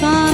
fine.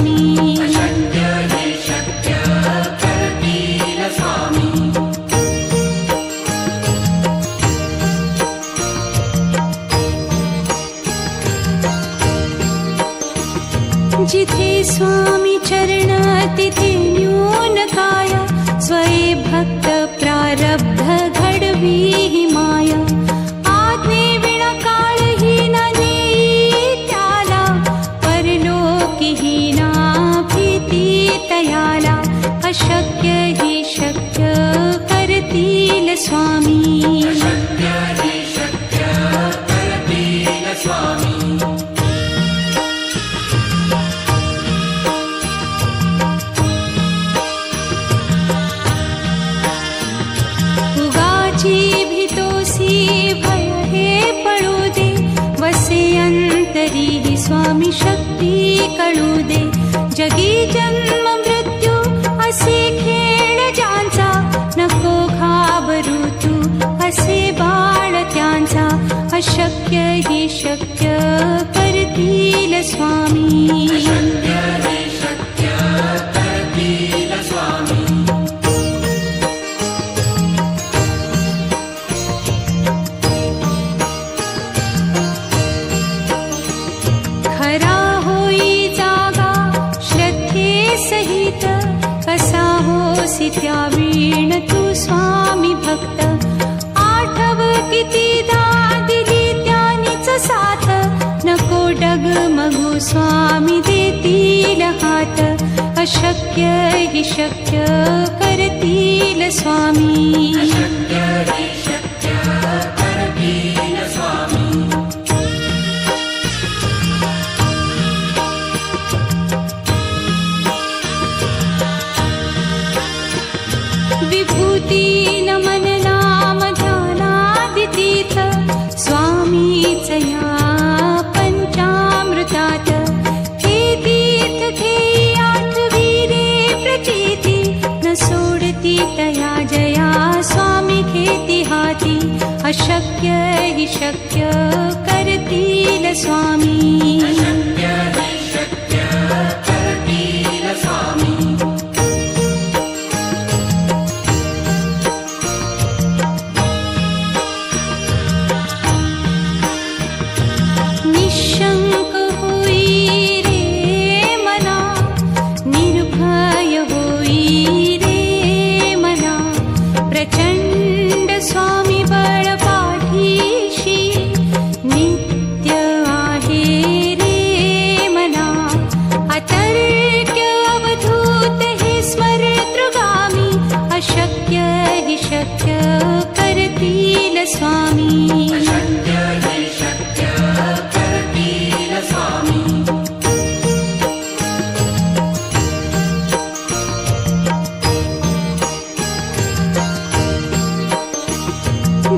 शक्य परतील स्वामी शक्य करतील स्वामी.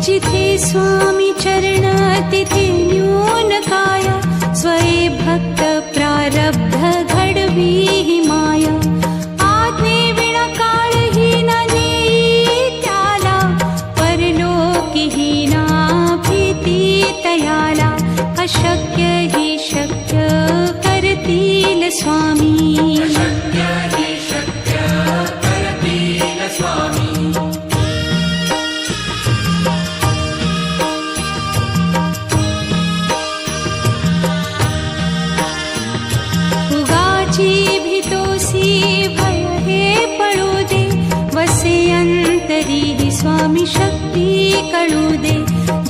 िते स्वामी चरणातिथिन्यूनकाय स्वये भक्तप्रारब्धघीहि माया। आग्णकालहीना नीत्याला परलोकिहीना प्रीति तयाला। अशक्य हि शक्य परतिल स्वामी।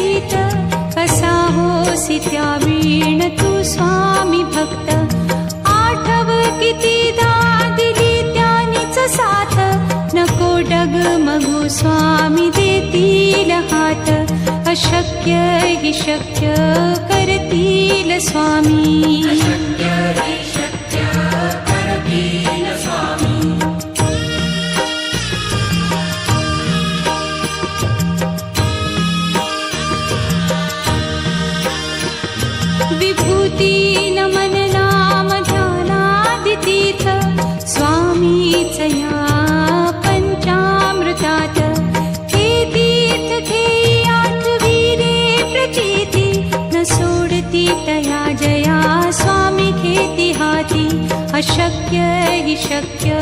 सहित कसा होसी त्या वीण तू स्वामी भक्त? आठव कितीदा दिली त्यानीच साथ. नको डगमगू स्वामी देतील हात. अशक्य हि शक्य करतील स्वामी. स्वामीच या पंचामृतात हे तीर्थ घेई आठवी रे प्रचिती न सोडती तया जया स्वामी घेती हाती। अशक्य हि शक्य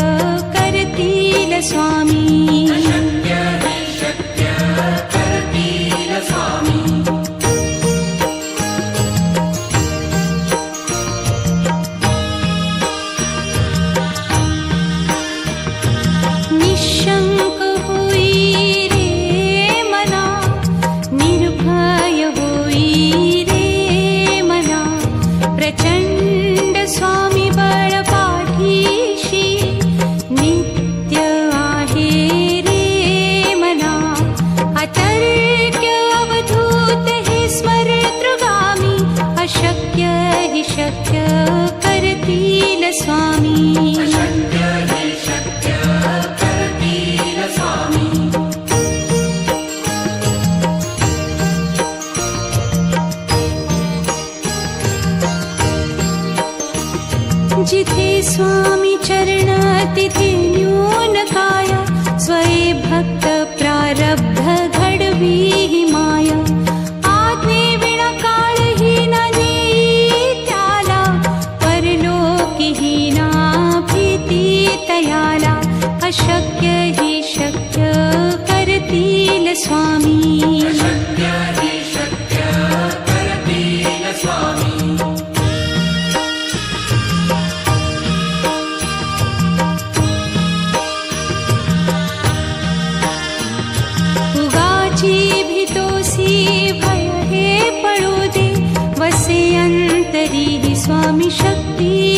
करतील स्वामी स्वामी अशक्य हि शक्य स्वामी। उगाची भीतोसी भय हे पळू दे वसे अंतरी ही स्वामी शक्ती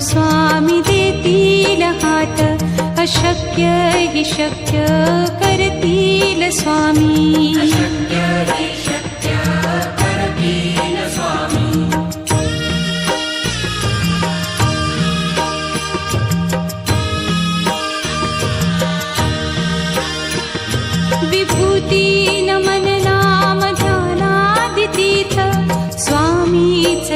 स्वामी देतील हात अशक्य हि शक्य करतील स्वामी। विभूती नमन नाम ध्यानादितीथ स्वामीच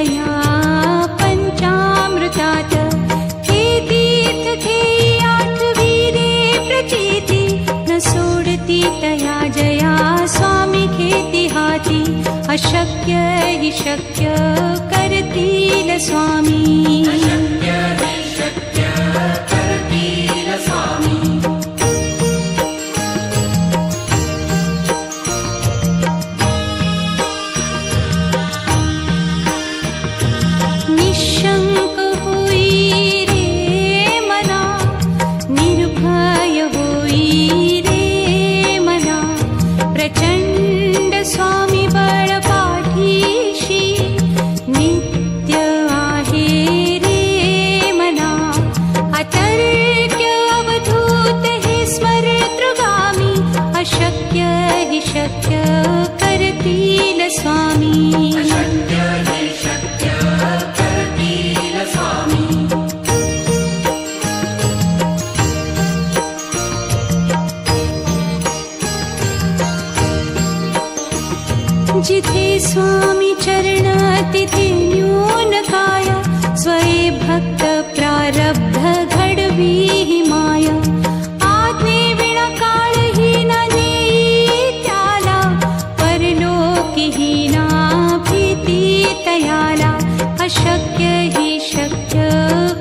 स्वामी। हाती अशक्य हि शक्य करतील स्वामी जिथे स्वामी चरण तिथे न्यून काय स्वये भक्त प्रारब्ध घडवी माय। आज्ञे विण काळही न त्याला हि ना भीती तयाला अशक्य हि शक्य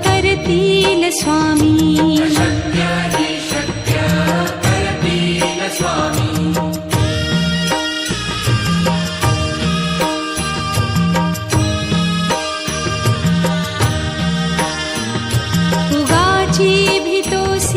करतील स्वामी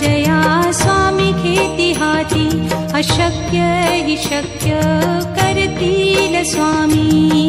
जया स्वामी घेती हाती अशक्य हि शक्य करतील स्वामी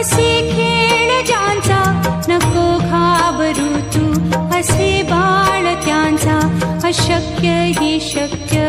असे खेळ ज्यांचा नको घाबरू तू. असे बाळ त्यांचा अशक्य ही शक्य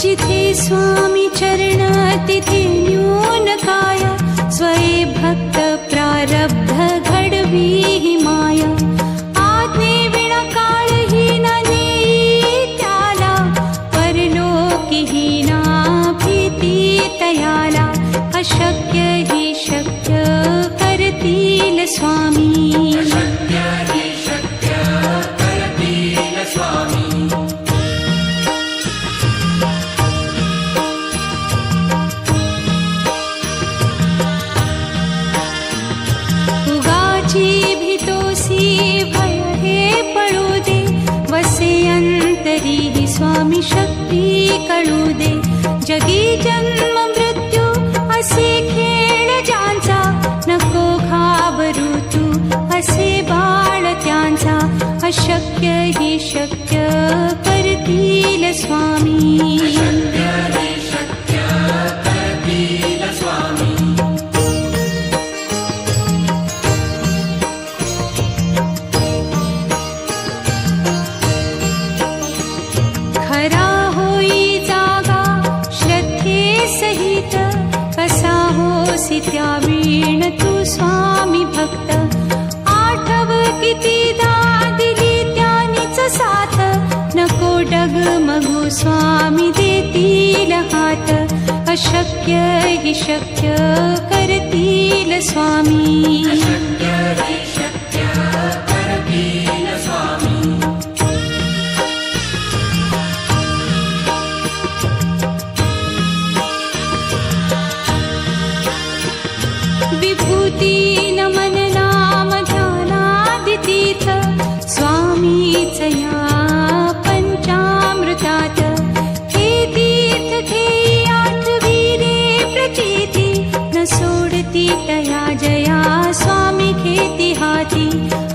जिथे स्वामी चरणातिथे न्यूनकाय स्वये भक्त प्रारब्ध घडवी अशक्य हि शक्य स्वामी। खरा होई जागा श्रद्धे सहित कसाहसि दा वीण तु स्वामी भक्त? आठव आ घु स्वामी देतील हात अशक्य हि शक्य करतील स्वामी। विभूति नाम मननामधानादितीथ स्वामी चया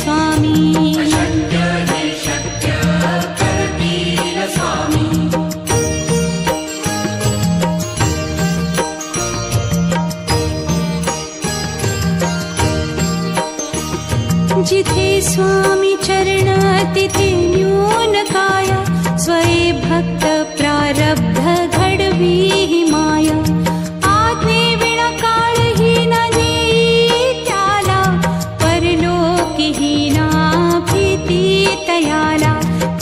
स्वामी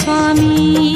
स्वामी